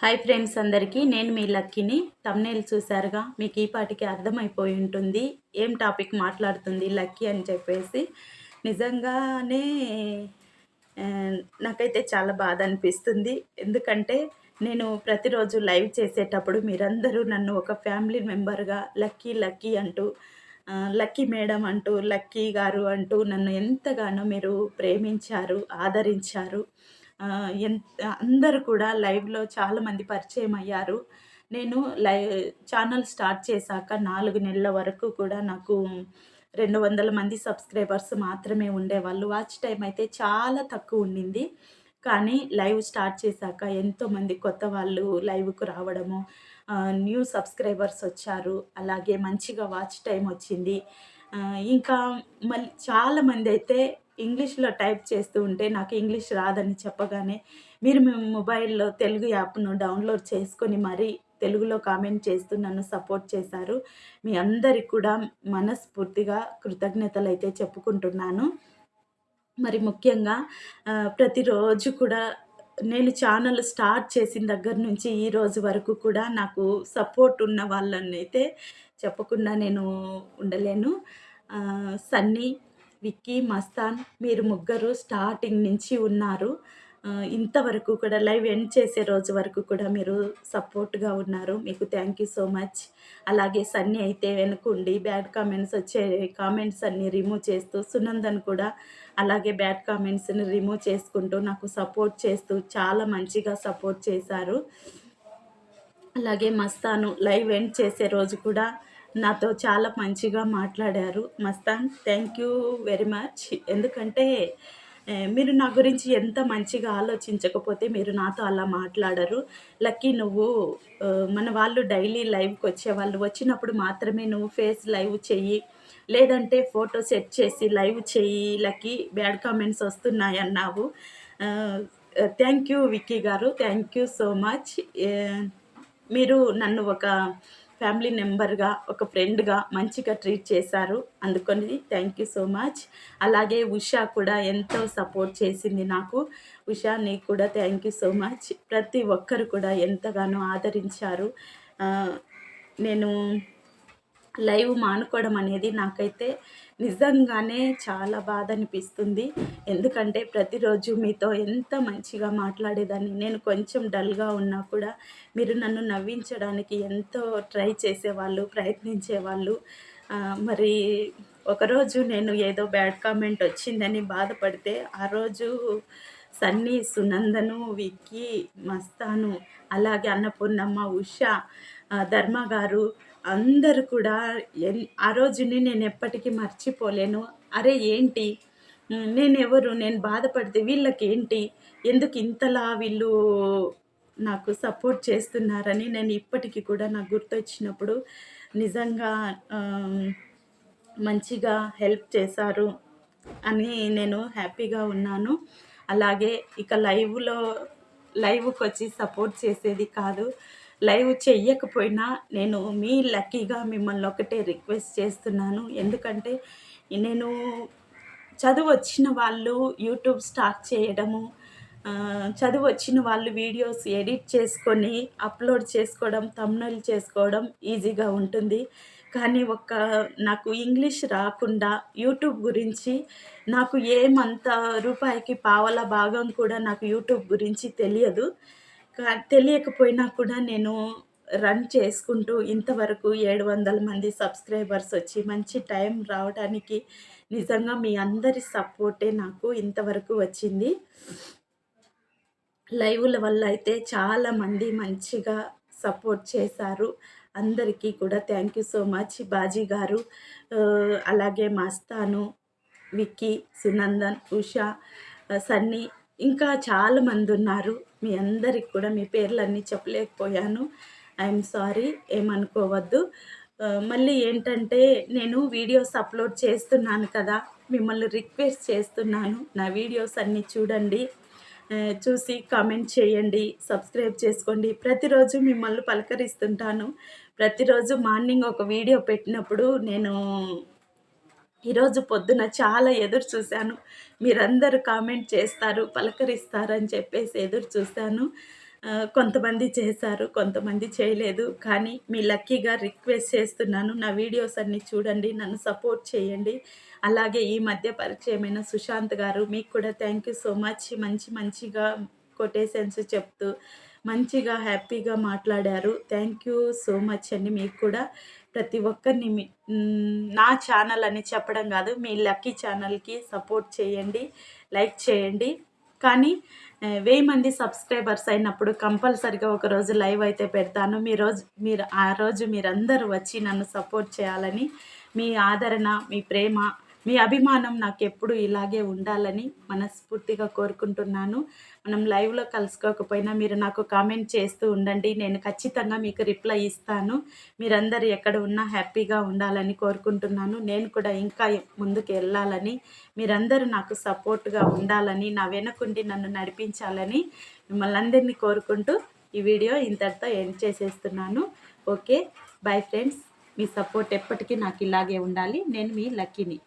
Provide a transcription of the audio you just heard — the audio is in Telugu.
హాయ్ ఫ్రెండ్స్ అందరికీ నేను మీ లక్కీని. తమ్నేల్ చూశారుగా మీకు ఈ పాటికి అర్థమైపోయి ఉంటుంది. ఏం టాపిక్ మాట్లాడుతుంది లక్కీ అని చెప్పేసి. నిజంగానే నాకైతే చాలా బాధ అనిపిస్తుంది. ఎందుకంటే నేను ప్రతిరోజు లైవ్ చేసేటప్పుడు మీరందరూ నన్ను ఒక ఫ్యామిలీ మెంబర్గా లక్కీ లక్కీ అంటూ లక్కీ మేడం అంటూ లక్కీ గారు అంటూ నన్ను ఎంతగానో మీరు ప్రేమించారు ఆదరించారు. ఎంత అందరూ కూడా లైవ్లో చాలామంది పరిచయం అయ్యారు. నేను లై ఛానల్ స్టార్ట్ చేశాక నాలుగు నెలల వరకు కూడా నాకు రెండు వందల మంది సబ్స్క్రైబర్స్ మాత్రమే ఉండేవాళ్ళు. వాచ్ టైం అయితే చాలా తక్కువ ఉండింది. కానీ లైవ్ స్టార్ట్ చేశాక ఎంతోమంది కొత్త వాళ్ళు లైవ్కు రావడము న్యూ సబ్స్క్రైబర్స్ వచ్చారు. అలాగే మంచిగా వాచ్ టైం వచ్చింది. ఇంకా మళ్ళీ చాలామంది అయితే ఇంగ్లీష్లో టైప్ చేస్తూ ఉంటే నాకు ఇంగ్లీష్ రాదని చెప్పగానే మీరు మీ మొబైల్లో తెలుగు యాప్ను డౌన్లోడ్ చేసుకొని మరీ తెలుగులో కామెంట్ చేస్తూ నన్ను సపోర్ట్ చేశారు. మీ అందరికి కూడా మనస్ఫూర్తిగా కృతజ్ఞతలు అయితే చెప్పుకుంటున్నాను. మరి ముఖ్యంగా ప్రతిరోజు కూడా నేను ఛానల్ స్టార్ట్ చేసిన దగ్గర నుంచి ఈ రోజు వరకు కూడా నాకు సపోర్ట్ ఉన్న వాళ్ళని అయితే చెప్పకుండా నేను ఉండలేను. సన్నీ విక్కీ మస్తాన్ మీరు ముగ్గురు స్టార్టింగ్ నుంచి ఉన్నారు. ఇంతవరకు కూడా లైవ్ ఎండ్ చేసే రోజు వరకు కూడా మీరు సపోర్ట్గా ఉన్నారు. మీకు థ్యాంక్ యూ సో మచ్. అలాగే సన్నీ అయితే వెనుకుండి బ్యాడ్ కామెంట్స్ వచ్చే కామెంట్స్ అన్నీ రిమూవ్ చేస్తూ సునందన్ కూడా అలాగే బ్యాడ్ కామెంట్స్ని రిమూవ్ చేసుకుంటూ నాకు సపోర్ట్ చేస్తూ చాలా మంచిగా సపోర్ట్ చేశారు. అలాగే మస్తాను లైవ్ ఎండ్ చేసే రోజు కూడా నాతో చాలా మంచిగా మాట్లాడారు. Mastan thank you very much ఎందుకంటే మీరు నా గురించి ఎంత మంచిగా ఆలోచించకపోతే మీరు నాతో అలా మాట్లాడరు. లక్కీ నువ్వు మన వాళ్ళు డైలీ లైవ్కి వచ్చే వాళ్ళు వచ్చినప్పుడు మాత్రమే నువ్వు ఫేస్ లైవ్ చెయ్యి. లేదంటే ఫోటో సెట్ చేసి లైవ్ చెయ్యి. లక్కీ బ్యాడ్ కామెంట్స్ వస్తున్నాయి అన్నావు. థ్యాంక్ యూ విక్కీ గారు. థ్యాంక్ యూ సో మచ్ మీరు నన్ను ఒక ఫ్యామిలీ మెంబర్గా ఒక ఫ్రెండ్గా మంచిగా ట్రీట్ చేశారు. అందుకని థ్యాంక్ యూ సో మచ్. అలాగే ఉషా కూడా ఎంతో సపోర్ట్ చేసింది నాకు. ఉషా నీకు కూడా థ్యాంక్ యూ సో మచ్. ప్రతి ఒక్కరు కూడా ఎంతగానో ఆదరించారు. నేను లైవ్ మానుకోవడం అనేది నాకైతే నిజంగానే చాలా బాధ అనిపిస్తుంది. ఎందుకంటే ప్రతిరోజు మీతో ఎంత మంచిగా మాట్లాడేదాన్ని నేను కొంచెం డల్గా ఉన్నా కూడా మీరు నన్ను నవ్వించడానికి ఎంతో ట్రై చేసేవాళ్ళు ప్రయత్నించేవాళ్ళు. మరి ఒకరోజు నేను ఏదో బ్యాడ్ కామెంట్ వచ్చిందని బాధపడితే ఆ రోజు సన్నీ సునందను విక్కీ మస్తాను అలాగే అన్నపూర్ణమ్మ ఉష ధర్మ గారు అందరూ కూడా ఆ రోజుని నేను ఎప్పటికీ మర్చిపోలేను. అరే ఏంటి? నేను ఎవరు నేను బాధపడితే వీళ్ళకి ఏంటి ఎందుకు ఇంతలా వీళ్ళు నాకు సపోర్ట్ చేస్తున్నారని నేను ఇప్పటికీ కూడా నాకు గుర్తొచ్చినప్పుడు నిజంగా మంచిగా హెల్ప్ చేశారు అని నేను హ్యాపీగా ఉన్నాను. అలాగే ఇక లైవ్లో లైవ్కి వచ్చి సపోర్ట్ చేసేది కాదు. లైవ్ చెయ్యకపోయినా నేను మీ లక్కీగా మిమ్మల్ని ఒకటే రిక్వెస్ట్ చేస్తున్నాను. ఎందుకంటే నేను చదువు వచ్చిన వాళ్ళు యూట్యూబ్ స్టార్ట్ చేయడము చదువు వచ్చిన వాళ్ళు వీడియోస్ ఎడిట్ చేసుకొని అప్లోడ్ చేసుకోవడం తమ్నల్ చేసుకోవడం ఈజీగా ఉంటుంది. కానీ ఒక నాకు ఇంగ్లీష్ రాకుండా యూట్యూబ్ గురించి నాకు ఏమంత రూపాయికి పావల భాగం కూడా నాకు యూట్యూబ్ గురించి తెలియదు. తెలియకపోయినా కూడా నేను రన్ చేసుకుంటూ ఇంతవరకు ఏడు వందల మంది సబ్స్క్రైబర్స్ వచ్చి మంచి టైం రావడానికి నిజంగా మీ అందరి సపోర్టే నాకు ఇంతవరకు వచ్చింది. లైవ్ల వల్ల అయితే చాలామంది మంచిగా సపోర్ట్ చేశారు. అందరికీ కూడా thank you so much Baji గారు. అలాగే మస్తాను విక్కీ సునందన్ ఉషా సన్నీ ఇంకా చాలామంది ఉన్నారు. మీ అందరికి కూడా మీ పేర్లన్నీ చెప్పలేకపోయాను. ఐఎమ్ సారీ ఏమనుకోవద్దు. మళ్ళీ ఏంటంటే నేను వీడియోస్ అప్లోడ్ చేస్తున్నాను కదా మిమ్మల్ని రిక్వెస్ట్ చేస్తున్నాను. నా వీడియోస్ అన్నీ చూడండి. చూసి కామెంట్ చేయండి సబ్స్క్రైబ్ చేసుకోండి. ప్రతిరోజు మిమ్మల్ని పలకరిస్తుంటాను. ప్రతిరోజు మార్నింగ్ ఒక వీడియో పెట్టినప్పుడు నేను ఈరోజు పొద్దున చాలా ఎదురు చూశాను. మీరందరూ కామెంట్ చేస్తారు పలకరిస్తారని చెప్పేసి ఎదురు చూశాను. కొంతమంది చేశారు కొంతమంది చేయలేదు. కానీ మీ లక్కీగా రిక్వెస్ట్ చేస్తున్నాను నా వీడియోస్ అన్ని చూడండి నన్ను సపోర్ట్ చేయండి. అలాగే ఈ మధ్య పరిచయమైన సుశాంత్ గారు మీకు కూడా థ్యాంక్ యూ సో మచ్. మంచి మంచిగా కొటేషన్స్ చెప్తూ మంచిగా హ్యాపీగా మాట్లాడారు. థ్యాంక్ యూ సో మచ్ అండి. మీకు కూడా ప్రతి ఒక్కరిని మీ- నా ఛానల్ అని చెప్పడం కాదు మీ లక్కీ ఛానల్కి సపోర్ట్ చేయండి లైక్ చేయండి. కానీ వెయ్యి మంది సబ్స్క్రైబర్స్ అయినప్పుడు కంపల్సరిగా ఒక రోజు లైవ్ అయితే పెడతాను. మీ రోజు మీరు ఆ రోజు మీరందరూ వచ్చి నన్ను సపోర్ట్ చేయాలని మీ ఆదరణ మీ ప్రేమ మీ అభిమానం నాకు ఎప్పుడు ఇలాగే ఉండాలని మనస్ఫూర్తిగా కోరుకుంటున్నాను. మనం లైవ్లో కలుసుకోకపోయినా మీరు నాకు కామెంట్ చేస్తూ ఉండండి. నేను ఖచ్చితంగా మీకు రిప్లై ఇస్తాను. మీరందరూ ఎక్కడ ఉన్నా హ్యాపీగా ఉండాలని కోరుకుంటున్నాను. నేను కూడా ఇంకా ముందుకు వెళ్ళాలని మీరందరూ నాకు సపోర్ట్గా ఉండాలని నా వెనకుండి నన్ను నడిపించాలని మిమ్మల్ని అందరినీ కోరుకుంటూ ఈ వీడియో ఇంతటితో ఎండ్ చేసేస్తున్నాను. ఓకే బాయ్ ఫ్రెండ్స్ మీ సపోర్ట్ ఎప్పటికీ నాకు ఇలాగే ఉండాలి. నేను మీ లక్కీని.